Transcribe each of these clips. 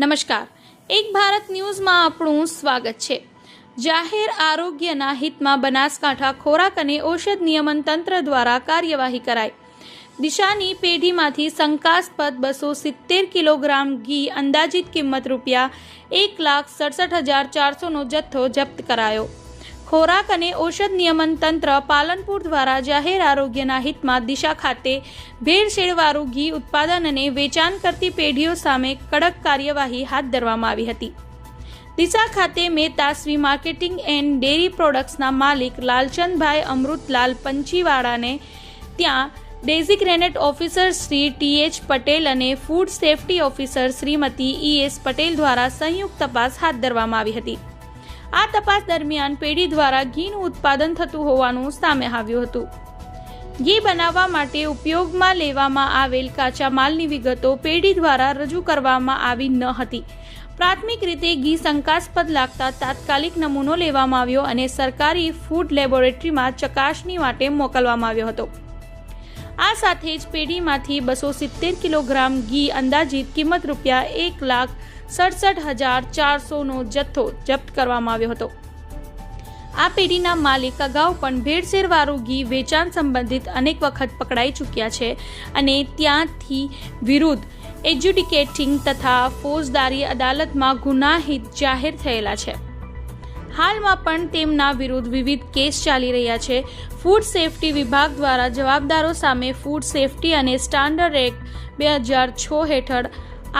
નમસ્કાર. એક ભારત ન્યૂઝમાં આપણું સ્વાગત છે. જાહેર આરોગ્યના હિતમાં બનાસકાંઠા ખોરાક અને ઔષધ નિયમન તંત્ર દ્વારા કાર્યવાહી કરાઈ. દિશાની પેઢીમાંથી શંકાસ્પદ બસો સિત્તેર કિલોગ્રામ ઘી અંદાજિત કિંમત રૂપિયા એક લાખ સડસઠ હજાર ચારસોનો જથ્થો જપ્ત કરાયો. ખોરાક અને ઔષધ નિયમન તંત્ર પાલનપુર દ્વારા જાહેર આરોગ્યના હિતમાં દિશા ખાતે ભેળસેળવાળું ઘી ઉત્પાદન અને વેચાણ કરતી પેઢીઓ સામે કડક કાર્યવાહી હાથ ધરવામાં આવી હતી. દિશા ખાતે મેતાસ્વી માર્કેટિંગ એન્ડ ડેરી પ્રોડક્ટ્સના માલિક લાલચંદભાઈ અમૃતલાલ પંચીવાડાને ત્યાં designated officer Shri T H Patel અને food safety officer Shrimati E S Patel દ્વારા સંયુક્ત તપાસ હાથ ધરવામાં આવી હતી. આ તપાસ દરમિયાન પેઢી દ્વારા ઘીનું ઉત્પાદન થતું હોવાનું સામે આવ્યું હતું. ઘી બનાવવા માટે ઉપયોગમાં લેવામાં આવેલ કાચા માલની વિગતો પેઢી દ્વારા રજૂ કરવામાં આવી ન હતી. પ્રાથમિક રીતે ઘી શંકાસ્પદ લાગતા તાત્કાલિક નમૂનો લેવામાં આવ્યો અને સરકારી ફૂડ લેબોરેટરીમાં ચકાસણી માટે મોકલવામાં આવ્યો હતો. આ સાથે જ પેઢીમાંથી બસો સિત્તેર કિલોગ્રામ ઘી અંદાજિત કિંમત રૂપિયા એક લાખ સડસઠ હજાર ચારસોનો જથ્થો જપ્ત કરવામાં આવ્યો હતો. આ પેઢીના માલિક અગાઉ પણ ભેળસેળવાળું ઘી વેચાણ સંબંધિત અનેક વખત પકડાઈ ચૂક્યા છે અને ત્યાંથી વિરુદ્ધ એજ્યુડિકેટિંગ તથા ફોજદારી અદાલતમાં ગુનાહિત જાહેર થયેલા છે. હાલમાં પણ તેમના વિરુદ્ધ વિવિધ કેસ ચાલી રહ્યા છે. ફૂડ સેફ્ટી વિભાગ દ્વારા જવાબદારો સામે ફૂડ સેફ્ટી અને સ્ટાન્ડર્ડ એક્ટ બે હજાર છ હેઠળ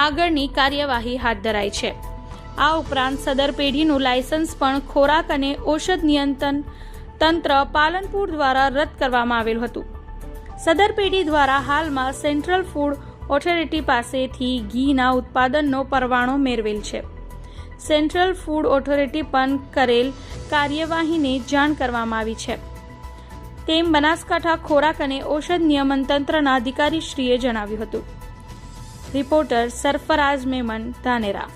આગળની કાર્યવાહી હાથ ધરાઈ છે. આ ઉપરાંત સદર પેઢીનું લાયસન્સ પણ ખોરાક અને ઔષધ નિયંત્રણ તંત્ર પાલનપુર દ્વારા રદ કરવામાં આવેલું હતું. સદર પેઢી દ્વારા હાલમાં સેન્ટ્રલ ફૂડ ઓથોરિટી પાસેથી ઘીના ઉત્પાદનનો પરવાણો મેળવેલ છે. સેન્ટ્રલ ફૂડ ઓથોરિટી પણ કરેલ કાર્યવાહીને જાણ કરવામાં આવી છે. તેમ બનાસકાંઠા ખોરાક અને ઔષધ નિયમન તંત્રના અધિકારીશ્રીએ જણાવ્યું હતું. રિપોર્ટર સરફરાઝ મેમન ધાનેરા.